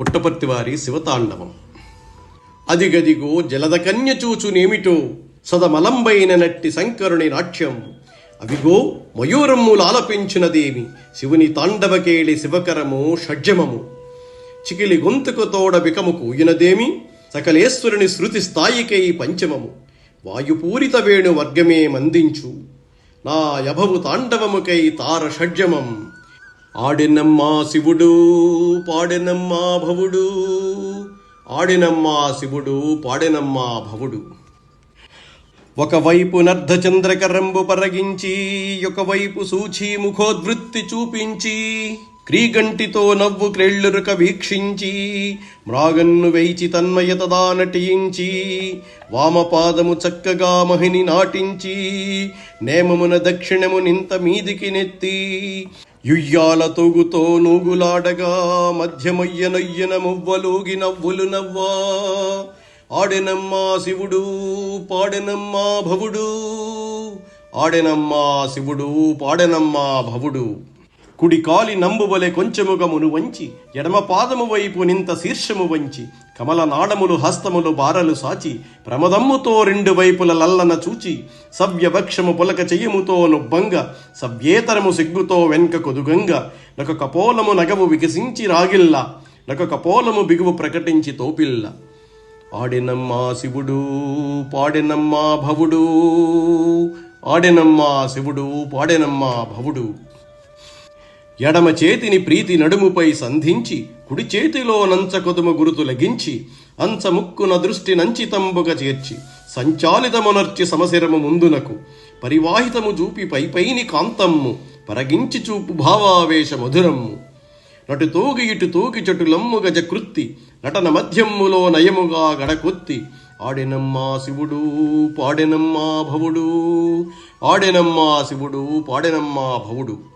పుట్టపర్తి వారి శివతాండవం. అదిగదిగో జలదకన్య చూచునేమిటో సదమలంబైన నట్టి శంకరుని నాట్యం. అవిగో మయూరమ్ములు ఆలపించినదేమి శివుని తాండవకేళి శివకరము షడ్జమము. చికిలి గొంతుకు తోడ బికము కూయినదేమి? సకలేశ్వరుని శృతి స్థాయికై పంచమము. వాయుపూరిత వేణు వర్గమే మందించు. నా యభవు తాండవముకై తార షడ్జమం. ఆడినమ్మా శివుడు పాడినమ్మా భవుడు. ఆడినమ్మా శివుడు పాడినమ్మా భవుడు. ఒకవైపు నర్ధచంద్రకరంబు పరగించి ఒకవైపు సూచి ముఖోద్వృత్తి చూపించి క్రీగంటితో నవ్వు క్రెళ్ళురక వీక్షించి మ్రాగన్ను వేయిచి తన్మయతదా నటించి వామపాదము చక్కగా మహిని నాటించి నేమమున దక్షిణము నింత మీదికి నెత్తి యుయ్యాల తొగుతో నూగులాడగా మధ్యమయ్య నొయ్యన మువ్వలోగి నవ్వులు నవ్వా ఆడెనమ్మా శివుడు పాడెనమ్మా భవుడు ఆడెనమ్మా శివుడు పాడెనమ్మా భవుడు. కుడి కాలి నంబువలె కొంచెముగమును వంచి ఎడమ పాదము వైపు నింత శీర్షము వంచి కమల నాడములు హస్తములు బారలు సాచి ప్రమదమ్ముతో రెండు వైపుల లల్లన చూచి సవ్యవక్షము పులక చెయ్యముతో నుబ్బంగ సవ్యేతరము సిగ్గుతో వెన్క కొదుగంగ నక కపోలము నగవు వికసించి రాగిల్ల నక కపోలము బిగువు ప్రకటించి తోపిల్ల. ఆడినమ్మా శివుడు పాడినమ్మా భవుడు ఆడినమ్మా శివుడు పాడినమ్మా భవుడు. ఎడమ చేతిని ప్రీతి నడుముపై సంధించి కుడి చేతిలో నంచ కొదుము గురుతు లగించి అంచ ముక్కున దృష్టి నంచితంబుగ చేర్చి సంచాలితమునర్చి సమశిరము ముందునకు పరివాహితము చూపి పైపైని కాంతమ్ము పరగించి చూపు భావావేశ మధురమ్ము. నటు తోగి ఇటు తోగి చటులమ్ము గజ కృత్తి నటన మధ్యమ్ములో నయముగా గడకొత్తి ఆడెనమ్మా శివుడు పాడెనమ్మా భవుడు ఆడెనమ్మా శివుడు పాడెనమ్మా భవుడు.